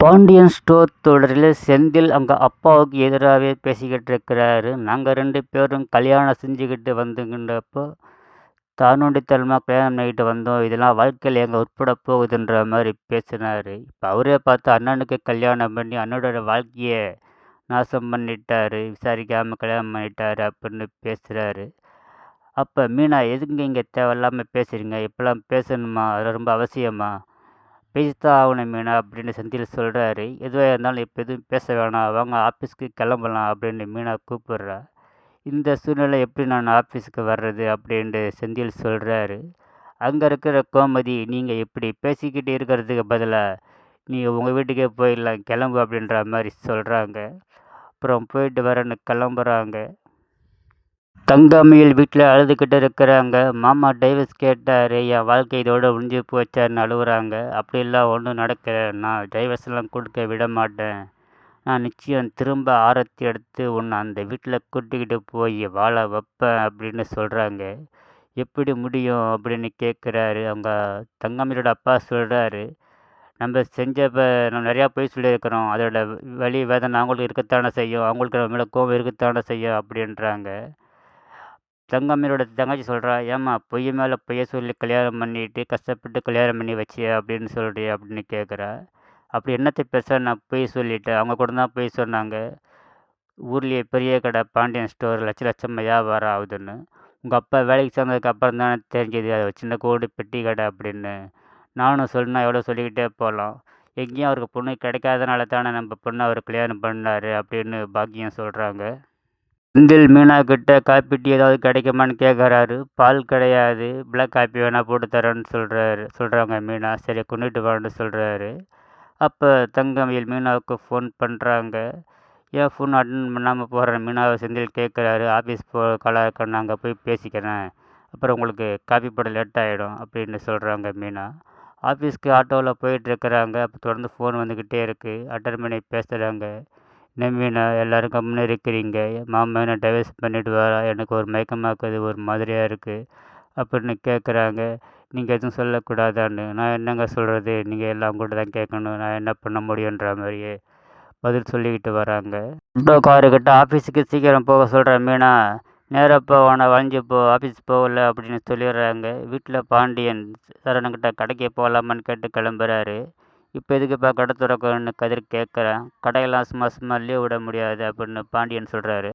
Pandian store தொடரில் செந்தில் அவங்க அப்பாவுக்கு எதிராகவே பேசிக்கிட்டு இருக்கிறாரு நாங்கள் ரெண்டு பேரும் கல்யாணம் செஞ்சுக்கிட்டு வந்துக்கிட்டப்போ தானுண்டித்தனமாக கல்யாணம் பண்ணிக்கிட்டு வந்தோம். இதெல்லாம் வாழ்க்கையில் எங்கே உட்பட போகுதுன்ற மாதிரி பேசினார். இப்போ அவரே பார்த்து அண்ணனுக்கு கல்யாணம் பண்ணி அண்ணனோட வாழ்க்கையை நாசம் பண்ணிட்டாரு. விசாரிக்காமல் கல்யாணம் பண்ணிட்டாரு அப்படின்னு பேசுகிறாரு அப்போ மீனா எதுங்க இங்கே தேவையில்லாமல் பேசுகிறீங்க இப்போலாம் பேசணுமா? அது ரொம்ப அவசியமா? பேசித்தான் ஆகணும் மீனா அப்படின்னு செந்தில் சொல்கிறாரு எதுவாக இருந்தாலும் இப்போ எதுவும் பேச வேணாம். வாங்க ஆஃபீஸ்க்கு கிளம்பலாம் அப்படின்னு மீனா கூப்பிடுறா. இந்த சூழ்நிலை எப்படி நான் ஆஃபீஸுக்கு வர்றது அப்படின்ட்டு செந்தில் சொல்கிறாரு அங்கே இருக்கிற கோமதி நீங்கள் இப்படி பேசிக்கிட்டு இருக்கிறதுக்கு பதிலாக நீங்கள் உங்கள் வீட்டுக்கே போயிடலாம் கிளம்பு அப்படின்ற மாதிரி சொல்கிறாங்க அப்புறம் போயிட்டு வரேன்னு கிளம்புறாங்க. தங்கம்மையில் வீட்டில் அழுதுகிட்டு இருக்கிறாங்க. மாமா டைவர்ஸ் கேட்டார் என் வாழ்க்கை இதோட முடிஞ்சு போச்சான்னு அழுகுறாங்க அப்படிலாம் ஒன்றும் நடக்கல. நான் டைவர்ஸ்லாம் கொடுக்க விட மாட்டேன். நான் நிச்சயம் திரும்ப ஆரத்தி எடுத்து உன்னை அந்த வீட்டில் கூட்டிக்கிட்டு போய் வாழ வைப்பேன் அப்படின்னு சொல்கிறாங்க எப்படி முடியும்? அப்படின்னு கேட்குறாரு அவங்க தங்கம்மையோட அப்பா சொல்கிறாரு நம்ம செஞ்சப்போ நம்ம நிறையா போய் சொல்லியிருக்கிறோம். அதோட வலி வேதனை அவங்களுக்கு இருக்கத்தானே செய்யும். அவங்களுக்கு நம்ம மேலே கோபம் இருக்கத்தானே செய்யும் அப்படின்றாங்க. தங்கம்மையோட தங்கச்சி சொல்கிறா ஏம்மா பொய் மேலே பொய்ய சொல்லி கல்யாணம் பண்ணிட்டு கஷ்டப்பட்டு கல்யாணம் பண்ணி வச்சு அப்படின்னு சொல்கிறிய அப்படின்னு கேட்குறா அப்படி என்னத்தை பெருசாக நான் பொய் சொல்லிட்டேன். அவங்க கூட தான் பொய் சொன்னாங்க. ஊர்லேயே பெரிய கடை பாண்டியன் ஸ்டோர் லட்ச லட்சம் வியாபாரம் ஆகுதுன்னு. உங்கள் அப்பா வேலைக்கு சேர்ந்ததுக்கு அப்புறம் தானே தெரிஞ்சது. அது சின்ன கோடு பெட்டி கடை அப்படின்னு. நானும் சொன்னா எவ்வளோ சொல்லிக்கிட்டே போகலாம் எங்கேயும் அவருக்கு பொண்ணு கிடைக்காதனால தானே நம்ம பொண்ணை அவர் கல்யாணம் பண்ணார் அப்படின்னு பாக்கியம் சொல்கிறாங்க செந்தில் மீனாக்கிட்ட கிட்ட காப்பி டீ ஏதாவது கிடைக்குமான்னு கேட்குறாரு பால் கிடையாது. பிளாக் காப்பி வேணால் போட்டு தரேன்னு சொல்கிறாரு சொல்கிறாங்க மீனா. சரி கொண்டுட்டு வான்னு சொல்கிறாரு அப்போ தங்கமயில் மீனாவுக்கு ஃபோன் பண்ணுறாங்க ஏன் ஃபோன் அட்டன் பண்ணாமல் போகிறேன் மீனாவை செந்தில் கேட்குறாரு ஆஃபீஸ் போ காலாக இருக்கேன் நாங்கள் அங்கே போய் பேசிக்கிறேன். அப்புறம் உங்களுக்கு காப்பி போட லேட் ஆகிடும் அப்படின்னு சொல்கிறாங்க மீனா. ஆஃபீஸ்க்கு ஆட்டோவில் போயிட்டுருக்குறாங்க அப்போ தொடர்ந்து ஃபோன் வந்துக்கிட்டே இருக்குது அட்டன் பண்ணி பேசுகிறாங்க என்ன மீனா எல்லோரும் கம்முன்னு இருக்கிறீங்க. மாமா டைவர்ஸ் பண்ணிட்டு வரா. எனக்கு ஒரு மயக்கமாக்குது ஒரு மாதிரியாக இருக்குது அப்படின்னு கேட்குறாங்க நீங்கள் எதுவும் சொல்லக்கூடாதான்னு. நான் என்னங்க சொல்கிறது நீங்கள் எல்லாம் கூட தான் கேட்கணும் நான் என்ன பண்ண முடியுன்ற மாதிரியே பதில் சொல்லிக்கிட்டு வராங்க. ஆட்டோக்காரர்கிட்ட ஆஃபீஸுக்கு சீக்கிரம் போக சொல்கிறேன் மீனா. நேராக போ உன வளைஞ்சு போ. ஆஃபீஸ் போகல அப்படின்னு சொல்லிடுறாங்க. வீட்டில் பாண்டியன் சரணங்கிட்ட கடைக்கு போகலாமான்னு கேட்டு கிளம்புறாரு. இப்போ எதுக்குப்பா கடை திறக்கணும்னு கதிர் கேட்குறேன் கடையெல்லாம் சும்மா சும்மா லீவ் விட முடியாது அப்படின்னு பாண்டியன் சொல்கிறாரு